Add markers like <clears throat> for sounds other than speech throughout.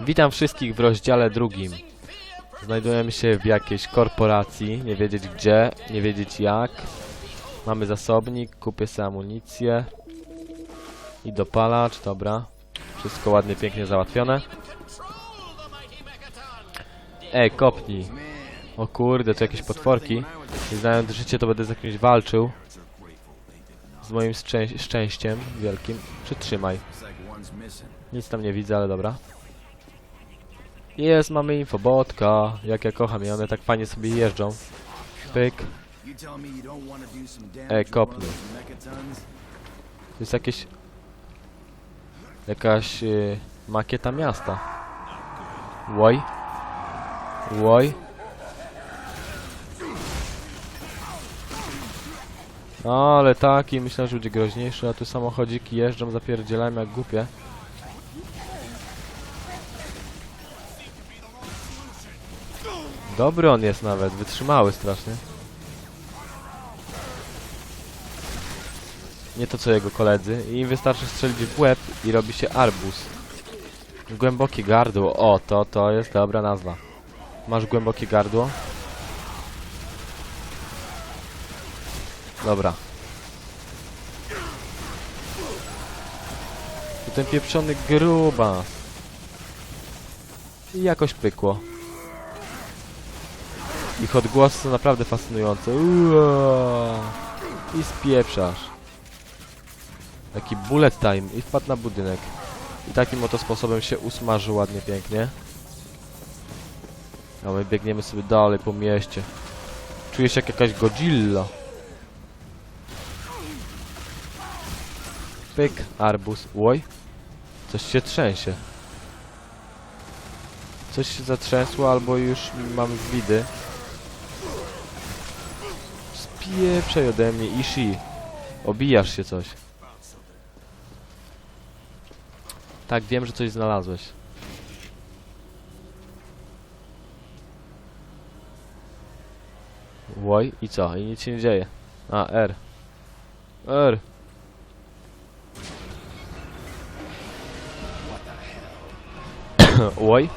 Witam wszystkich w rozdziale drugim. Znajdujemy się w jakiejś korporacji, nie wiedzieć gdzie, nie wiedzieć jak. Mamy zasobnik, kupię sobie amunicję. I dopalacz, dobra. Wszystko ładnie, pięknie załatwione. Ej, kopnij. O kurde, to jakieś potworki. I znając życie, to będę z jakimś walczył. Z moim szczę szczęściem wielkim. Przytrzymaj. Nic tam nie widzę, ale dobra. Jest, mamy infobotka. Jak ja kocham je, one tak fajnie sobie jeżdżą. Pyk. Ej, kopnij. To jest jakieś... Jakaś y, makieta miasta. Łoj. Łoj. No, ale taki, myślę, że będzie groźniejszy, a tu samochodziki jeżdżą, zapierdzielają jak głupie. Dobry on jest nawet, wytrzymały strasznie. Nie to co jego koledzy. I wystarczy strzelić w łeb i robi się arbus. Głębokie gardło. O, to, to jest dobra nazwa. Masz głębokie gardło? Dobra. I ten pieprzony gruba. I jakoś pykło. Ich odgłosy są naprawdę fascynujące. Uaa. I spieprzasz. Taki bullet time i wpadł na budynek. I takim oto sposobem się usmażył ładnie, pięknie. A my biegniemy sobie dalej po mieście. Czuję się jak jakaś Godzilla. Pyk, arbus. Oj. Coś się trzęsie. Coś się zatrzęsło, albo już mam widy. Spieprzaj ode mnie, Ishi. Obijasz się coś. Tak, wiem, że coś znalazłeś. Łoj, i co? I nic się nie dzieje. A, R. R. <coughs> Łoj.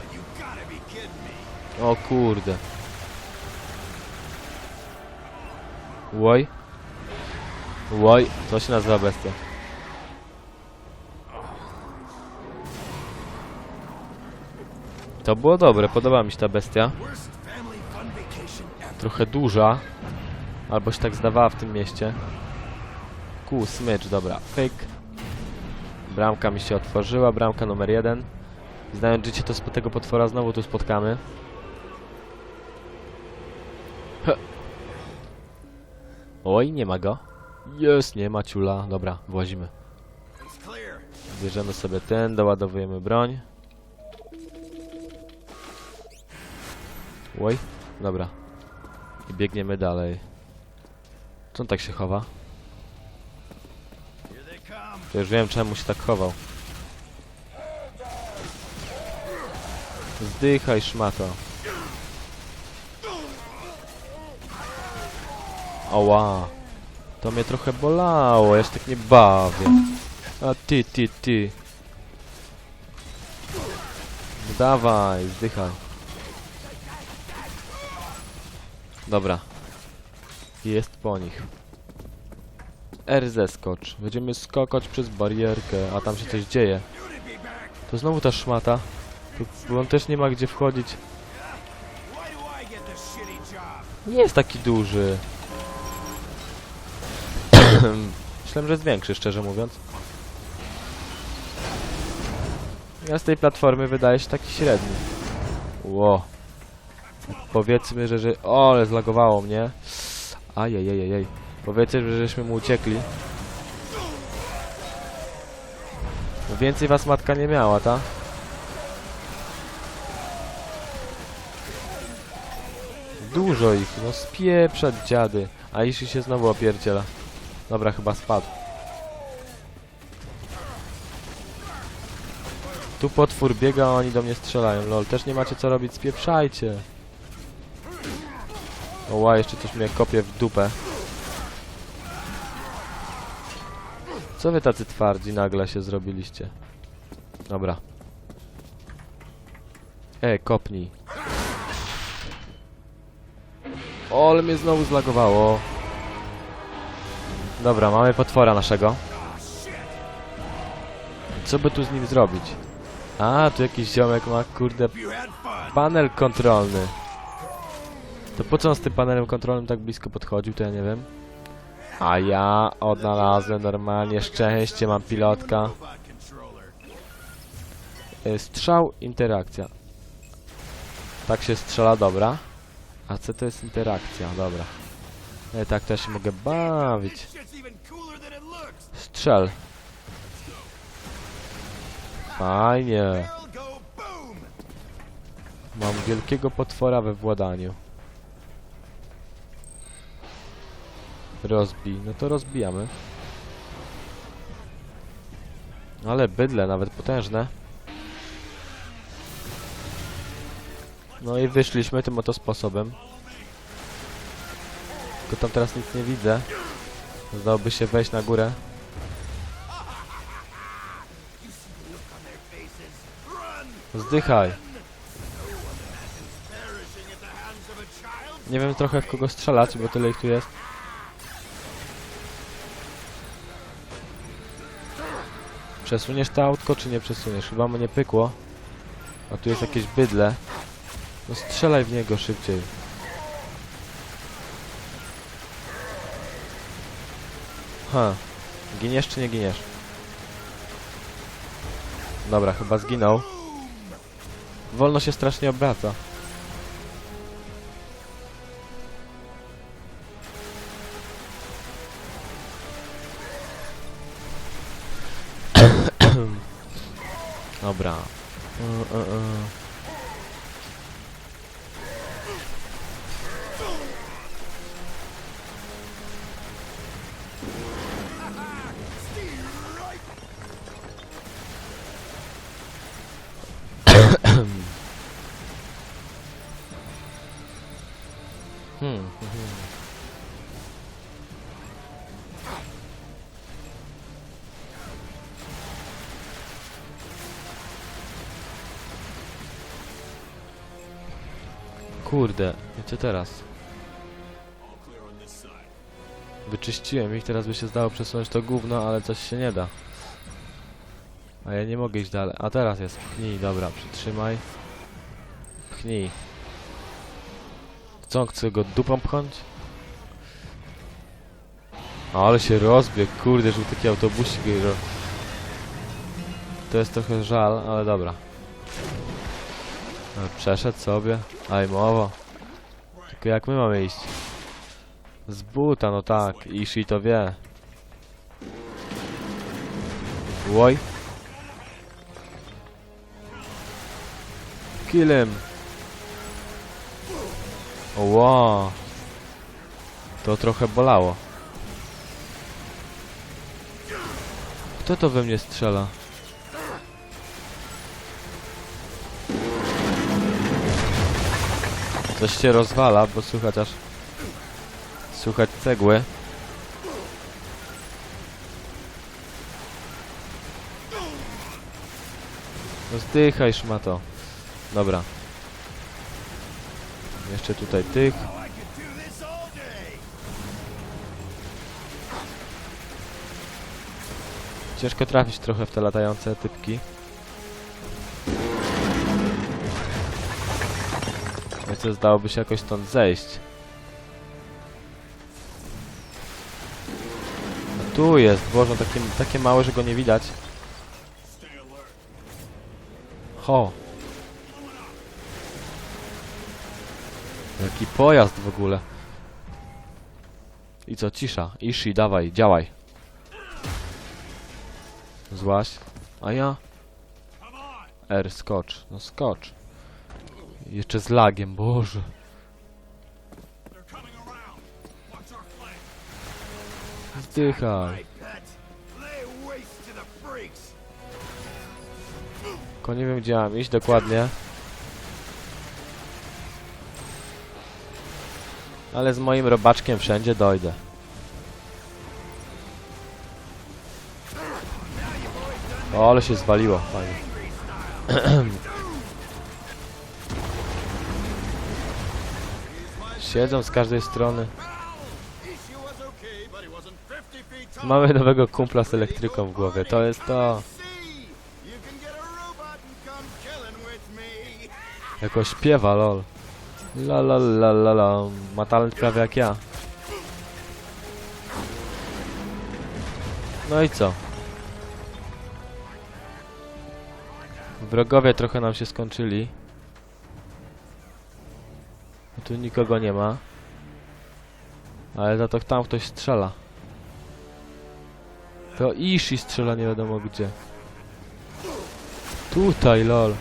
O kurde. Łoj. Łoj, to się nazywa bestia. To było dobre, podoba mi się ta bestia. Trochę duża. Albo się tak zdawała w tym mieście. Kół, smycz, dobra. Pyk. Bramka mi się otworzyła, bramka numer jeden. Znając życie, to z tego potwora znowu tu spotkamy. Oj, nie ma go. Jest, nie ma ciula. Dobra, włazimy. Bierzemy sobie ten, doładowujemy broń. Oj, dobra. I biegniemy dalej. Co on tak się chowa? To już wiem czemu się tak chował. Zdychaj szmato. Oła. To mnie trochę bolało, ja się tak nie bawię. A ty, ty, ty. Dawaj, zdychaj. Dobra. Jest po nich. R zeskocz. Będziemy skakać przez barierkę, a tam się coś dzieje. To znowu ta szmata. Tu, on też nie ma gdzie wchodzić. Nie jest taki duży. <laughs> Myślałem, że jest większy, szczerze mówiąc. Ja z tej platformy wydaje się taki średni. Ło. Powiedzmy, że, że... O, ale zlagowało mnie. Ajajajajaj. Powiedzmy, że żeśmy mu uciekli. No Więcej was matka nie miała, ta? Dużo ich, no spieprzać dziady. A Ishi się znowu opierdziela. Dobra, chyba spadł. Tu potwór biega, a oni do mnie strzelają. Lol, też nie macie co robić, spieprzajcie. Oła, jeszcze coś mnie kopie w dupę. Co wy tacy twardzi nagle się zrobiliście? Dobra. E, kopnij. O, ale mnie znowu zlagowało. Dobra, mamy potwora naszego. Co by tu z nim zrobić? A, tu jakiś ziomek ma, kurde, panel kontrolny. To po co on z tym panelem kontrolnym tak blisko podchodził, to ja nie wiem. A ja odnalazłem normalnie szczęście, mam pilotka. Y, Strzał, interakcja. Tak się strzela, dobra. A co to jest interakcja? Dobra. E, tak to ja się mogę bawić. Strzel. Fajnie. Mam wielkiego potwora we władaniu. Rozbij. No to rozbijamy. Ale bydle, nawet potężne. No i wyszliśmy tym oto sposobem. Tylko tam teraz nic nie widzę. Zdałoby się wejść na górę. Zdychaj. Nie wiem trochę w kogo strzelać, bo tyle ich tu jest. Przesuniesz to autko, czy nie przesuniesz? Chyba mu nie pykło. A tu jest jakieś bydle. No strzelaj w niego szybciej. Ha. Giniesz czy nie giniesz? Dobra, chyba zginął. Wolno się strasznie obraca. <coughs> Dobra. Y, y, y. Kurde, co teraz? Wyczyściłem ich, teraz by się zdało przesunąć to gówno, ale coś się nie da. A ja nie mogę iść dalej. A teraz jest. Pchnij, dobra, przytrzymaj. Pchnij. Co, on chce go dupą pchnąć? Ale się rozbiegł, kurde, że taki autobusik ro... To jest trochę żal, ale dobra. No, Przeszedł sobie, aj mowa. Tylko jak my mamy iść? Z buta, no tak, Ishi to wie. Łoj. Kill him. To trochę bolało. Kto to we mnie strzela? Coś się rozwala, bo słychać aż... Słychać cegły. No zdychaj szmato. Dobra. Jeszcze tutaj tych. Ciężko trafić trochę w te latające typki. Co, zdałoby się jakoś stąd zejść. A tu jest, Boże, takie, takie małe, że go nie widać. Ho! Jaki pojazd w ogóle. I co, cisza. Ishi, dawaj, działaj. Złaś. A ja? R, skocz. No skocz. Jeszcze z lagiem, Boże. Zdychaj. Tylko nie wiem gdzie mam iść dokładnie. Ale z moim robaczkiem wszędzie dojdę. O, ale się zwaliło, fajnie. <clears throat> Siedzą z każdej strony. Mamy nowego kumpla z elektryką w głowie, to jest to. Jako śpiewa, lol. La la la la la. Prawie jak ja. No i co? Wrogowie trochę nam się skończyli. Tu nikogo nie ma. Ale za to tam ktoś strzela. To Ishi strzela nie wiadomo gdzie. Tutaj, lol.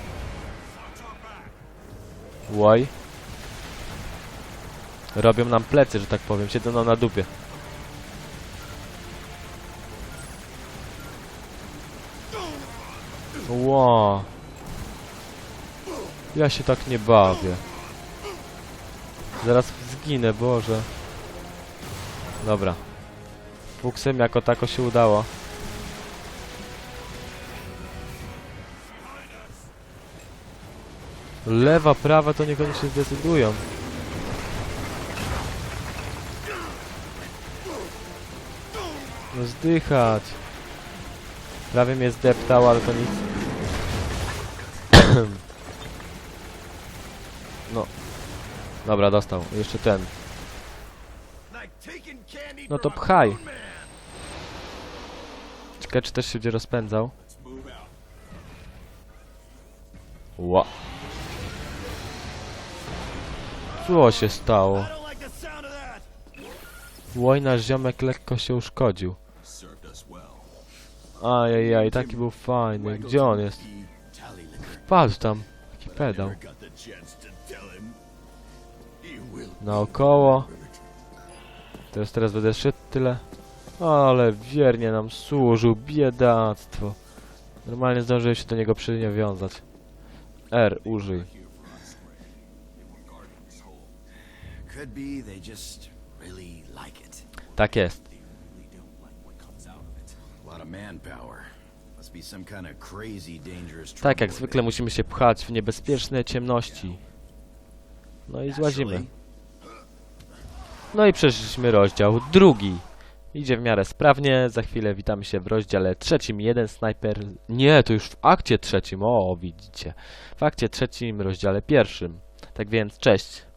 Łoj. Robią nam plecy, że tak powiem. Siedzą nam na dupie. Ło. Ja się tak nie bawię. Zaraz zginę, Boże. Dobra. Fuksem jako tako się udało. Lewa, prawa to niekoniecznie zdecydują. No zdychać. Prawie mnie zdeptał, ale to nic. <clears throat> no. Dobra, dostał. Jeszcze ten. No to pchaj. Ciekawe, czy też się będzie rozpędzał. Ła. Co się stało? Nasz ziomek lekko się uszkodził. Ajajaj, taki był fajny. Gdzie on jest? Patrz tam. Taki pedał. Naokoło. Teraz teraz będę szedł tyle. Ale wiernie nam służył. Biedactwo. Normalnie zdążyłem się do niego przywiązać. R, użyj. Tak jest. Tak jak zwykle musimy się pchać w niebezpieczne ciemności. No i złazimy. No i przeszliśmy rozdział drugi. Idzie w miarę sprawnie. Za chwilę witamy się w rozdziale trzecim. Jeden snajper. Nie, to już w akcie trzecim. O, widzicie. W akcie trzecim, rozdziale pierwszym. Tak więc, cześć.